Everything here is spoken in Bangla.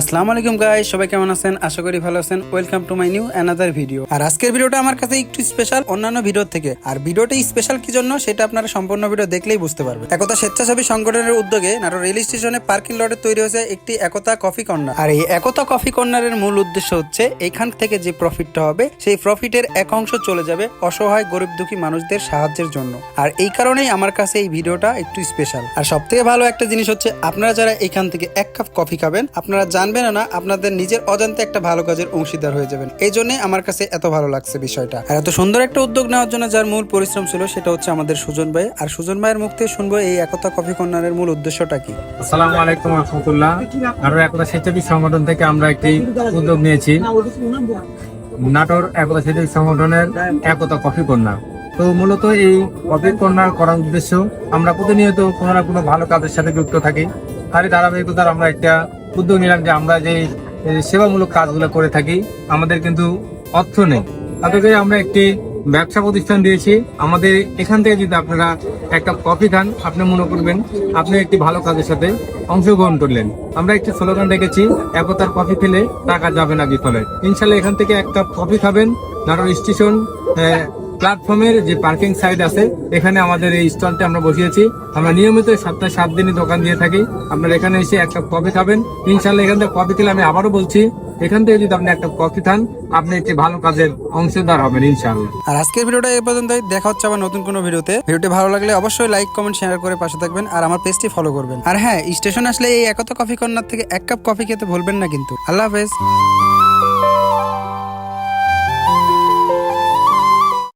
আসসালামু আলাইকুম গাইস সবাই কেমন আছেন? আশা করি ভালো আছেন। Welcome to my new another video আর আজকের ভিডিওটা আমার কাছে একটু স্পেশাল অন্যান্য ভিডিও থেকে। আর ভিডিওটা স্পেশাল কি জন্য, সেটা আপনারা সম্পূর্ণ ভিডিও দেখলেই বুঝতে পারবেন। একতা স্বেচ্ছাসেবী সংগঠনের উদ্যোগে নাটোর রেল স্টেশনে পার্কিং লটে তৈরি হয়েছে একটি একতা কফি কর্নার। আর এই একতা কফি কর্নারের মূল উদ্দেশ্য হচ্ছে, এখান থেকে যে প্রফিটটা হবে, সেই প্রফিটের এক অংশ চলে যাবে অসহায়, গরিব দুঃখী মানুষদের সাহায্যের জন্য। আর এই কারণেই আমার কাছে এই ভিডিওটা একটু স্পেশাল আর সব থেকে ভালো একটা জিনিস হচ্ছে, আপনারা যারা এখান থেকে এক কাপ কফি খাবেন, আপনারা জানবেন না আপনাদের নিজের অজান্তে একটা ভালো কাজের অংশীদার হয়ে যাবেন। এই জন্য আমার কাছে এত ভালো লাগছে বিষয়টা। আর এত সুন্দর একটা উদ্যোগ নেওয়ার জন্য যার মূল পরিশ্রম ছিল সেটা হচ্ছে আমাদের সুজন ভাই। আর সুজন ভাইয়ের মুখ থেকে শুনব এই একতা কফি কর্নারের মূল উদ্দেশ্যটা কি? আসসালামু আলাইকুম রহমতুল্লাহ। আরও একতা স্বেচ্ছাসেবী সংগঠন থেকে আমরা একটি উদ্যোগ নিয়েছি। নাটোর একতা স্বেচ্ছাসেবী সংগঠনের একতা কফি কন্যা তো মূলত এই কফি কন্যা করার উদ্দেশ্য আমরা প্রতিনিয়ত কোনো না কোনো ভালো কাজের সাথে যুক্ত থাকি। তারই ধারাবাহিকতার আমরা একটা উদ্যোগ নিলাম যে আমরা যে সেবামূলক কাজগুলো করে থাকি, আমাদের কিন্তু অর্থ নেই। তাদেরকে আমরা একটি ব্যবসা প্রতিষ্ঠান দিয়েছি। আমাদের এখান থেকে যদি আপনারা একটা কফি খান, আপনি মনে করবেন আপনি একটি ভালো কাজের সাথে অংশগ্রহণ করলেন। আমরা একটি স্লোগান রেখেছি, একতার কফি খেলে টাকা যাবে না বিফলে। ইনশাল্লাহ এখান থেকে এক কাপ কফি খাবেন, নাটোর স্টেশন প্ল্যাটফর্মের যে পার্কিং সাইড আছে, এখানে আমাদের এই স্টলটা আমরা বসিয়েছি। আমরা নিয়মিত সপ্তাহে সাত দিনই দোকান দিয়ে থাকি। আপনারা এখানে এসে এক কাপ কফি খাবেন। ইনশাল্লাহ এখান থেকে কফি খেলে আমি আবারও বলছি, এখান থেকে যদি আপনি একটা কফি খান, আপনি একটি ভালো কাজের অংশীদার হবেন ইনশাল্লাহ আর আজকের ভিডিওটা এই পর্যন্তই। দেখা হচ্ছে আবার নতুন কোনো ভিডিওতে। ভিডিওটি ভালো লাগলে অবশ্যই লাইক কমেন্ট শেয়ার করে পাশে থাকবেন আর আমার পেজটি ফলো করবেন। আর হ্যাঁ স্টেশন আসলে এই একতা কফি কর্নার থেকে এক কাপ কফি খেতে ভুলবেন না কিন্তু। আল্লাহ হাফেজ।